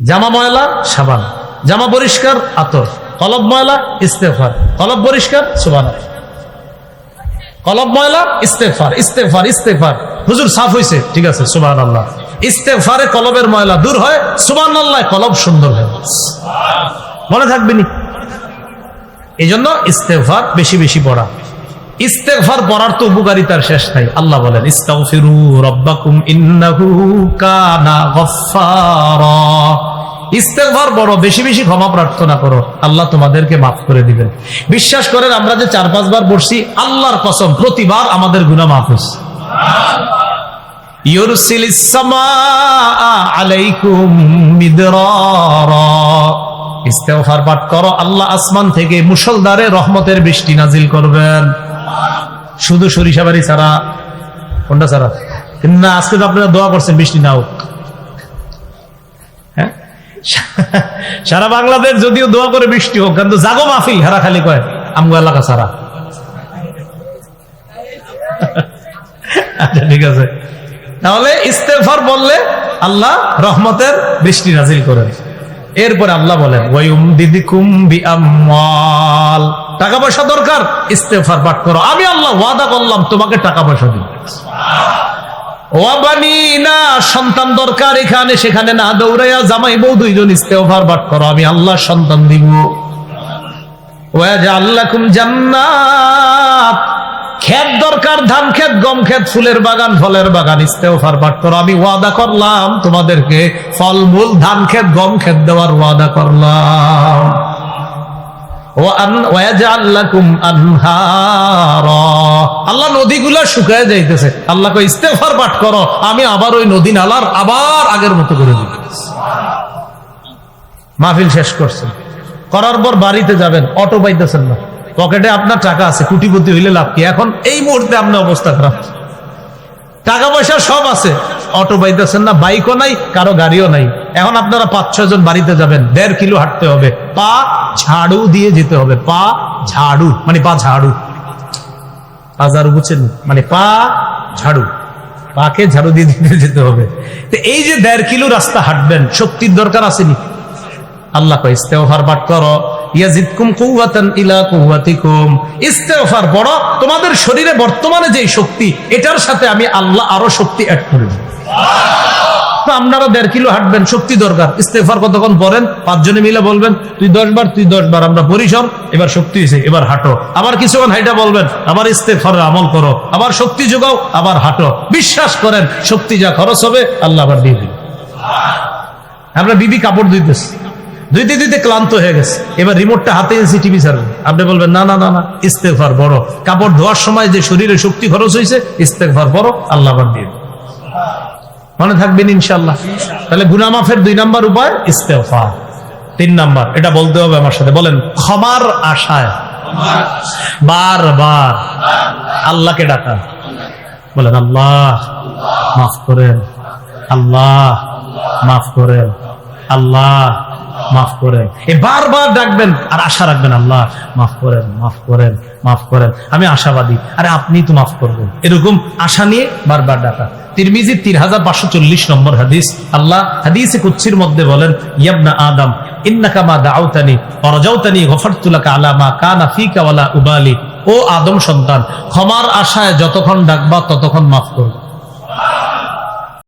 জামা ময়লা, সাবান। জামা পরিষ্কার, আতর। কলব ময়লা, ইস্তেফার। কলব পরিষ্কার, সুবান। কলব ময়লা, ইস্তেফার ইস্তেফার ইস্তেফার। হুজুর, সাফ হয়েছে ঠিক আছে সুবান আল্লাহ ইস্তেফারে কলবের ময়লা দূর হয় সুবান আল্লাহ কলব সুন্দর হয়। মনে থাকবেনি এই জন্য ইস্তেফার বেশি বেশি পড়া। ইস্তেগফার পড়ার তো উপকারিতার শেষ নাই। আল্লাহ বলেন, ইস্তাগফিরু রাব্বাকুম ইন্নাহু কানা গফফারা। ইস্তেগফার বড়, বেশি বেশি ক্ষমা প্রার্থনা করো। আল্লাহ তোমাদেরকে মাফ করে দিবেন। বিশ্বাস করেন, আমরা যে চার পাঁচবার পড়ছি আল্লাহর কসম, প্রতিবার আমাদের গুনাহ মাফ হয়েছে। ইস্তেগফার পাঠ করো, আল্লাহ আসমান থেকে মুসলদারে রহমতের বৃষ্টি নাজিল করবেন। শুধু সরিষা বাড়ি ছাড়া, কোনটা ছাড়া? না, আজকে তো আপনারা দোয়া করছেন, বৃষ্টি না হ্যাঁ সারা বাংলাদেশ যদিও দোয়া করে বৃষ্টি হোক, কিন্তু জাগো মাহফিল, হেরা খালি কয়, আমগো এলাকা ছাড়া। আচ্ছা ঠিক আছে। তাহলে ইস্তেফার বললে আল্লাহ রহমতের বৃষ্টি নাজিল করেন। এরপরে আল্লাহ বলেন টাকা পয়সা দরকার ইস্তেফার পাঠ করো। আমি আল্লাহ ওয়াদা করলাম, তোমাকে টাকা পয়সা দিব। ওয়াবানি না সন্তান দরকার এখানে, সেখানে না দৌড়াইয়া জামাই বউ দুইজন ইস্তেফার পাঠ করো, আমি আল্লাহ সন্তান দিব ওয়াজআল্লাকুম জান্নাত ক্ষেত দরকার, ধান ক্ষেত, গম ক্ষেত, ফুলের বাগান, ফলের বাগান ইস্তেফার পাঠ করো, আমি ওয়াদা করলাম তোমাদেরকে ফলমূল, ধান ক্ষেত, গম ক্ষেত দেওয়ার ওয়াদা করলাম। আল্লাহ নদীগুলা শুকায় যাইতেছে। আল্লাহ ইস্তেফার পাঠ করো, আমি আবার ওই নদী নালার আবার আগের মতো করে দিব। মাহফিল শেষ করছেন। করার পর বাড়িতে যাবেন, অটো পাইতেছেন না। পকেটে আপনার টাকা আছে, কুটিপতি হইলে লাভ কি? এখন এই মুহূর্তে আপনার অবস্থা খারাপ। টাকা পয়সা সব আছে। অটো পাইতেছেন না, বাইকও নাই, কারও গাড়িও নাই। এখন আপনারা পাঁচ ছয় জন বাড়িতে যাবেন, দেড় কিলো হাঁটতে হবে। পা ঝাড়ু দিয়ে যেতে হবে, পা ঝাড়ু মানে পা ঝাড়ু। পা ঝাড়ু বুঝছেন? মানে পা ঝাড়ু, পাকে ঝাড়ু দিয়ে যেতে হবে। তো এই যে দেড় কিলো রাস্তা হাঁটবেন শক্তির দরকার আসেনি। আল্লাহ কয়, ইস্তেগফার পাঠ করো, ইয়াজিদকুম কুওয়াতান ইলা কুওয়াতিকুম। ইস্তেগফার পড়ো, তোমাদের শরীরে বর্তমানে যে শক্তি, এটার সাথে আমি আল্লাহ আরও শক্তি অ্যাড করে। আপনারা দেড় কিলো হাঁটবেন, শক্তি দরকার। ইস্তেফার কতক্ষণ পড়েন? পাঁচজনে মিলে বলবেন, তুই দশ বার, তুই দশ বার, আমরা পরিসর, এবার শক্তি হয়েছে এবার হাঁটো। আবার কিছুক্ষণ হাইটা বলবেন, আবার ইস্তেফার আমল করো, আবার শক্তি যোগাও, আবার হাঁটো। বিশ্বাস করেন, শক্তি যা খরচ হবে, আল্লাহ আবার দিয়ে দিবে। আমরা বিবি কাপড় ধুইতেছি। ধুইতে ধুইতে ক্লান্ত হয়ে গেছে। এবার রিমোটটা হাতে এনেছি টিভি ছাড়বেন। আপনি বলবেন, না না না না, ইস্তেফার বড়। কাপড় ধোয়ার সময় যে শরীরে শক্তি খরচ হয়েছে ইস্তেফার বড়, আল্লাহ আবার দিয়ে দিবে। মনে থাকবেন ইনশাল্লাহ তাহলে গুনামাফের দুই নাম্বার উপায় ইস্তেফা তিন নাম্বার, এটা বলতে হবে আমার সাথে, বলেন, ক্ষমার আশায়। বার বার আল্লাহকে ডাকা। বলেন, আল্লাহ, মাফ করেন। আল্লাহ, মাফ করেন। আল্লাহ মাফ করেন। এ বারবার ডাকবেন, আর আশা রাখবেন, আল্লাহ, মাফ করেন মাফ করেন মাফ করেন। আমি আশাবাদী। আরে আপনি তো মাফ করবেন। এরকম আশা নিয়ে বারবার ডাকা। তিরমিজি তিন হাজার পাঁচশো চল্লিশ নম্বর হাদিস, আল্লাহ হাদিসে কুচ্ছির মধ্যে বলেন, ইয়াবনা আদম, ইন্নাকা দাউতানি অরজাউতানি গফরতুলাকা আলা কানা ফিকা উবালি। ও আদম সন্তান, ক্ষমার আশায় যতক্ষণ ডাকবা, ততক্ষণ মাফ করব।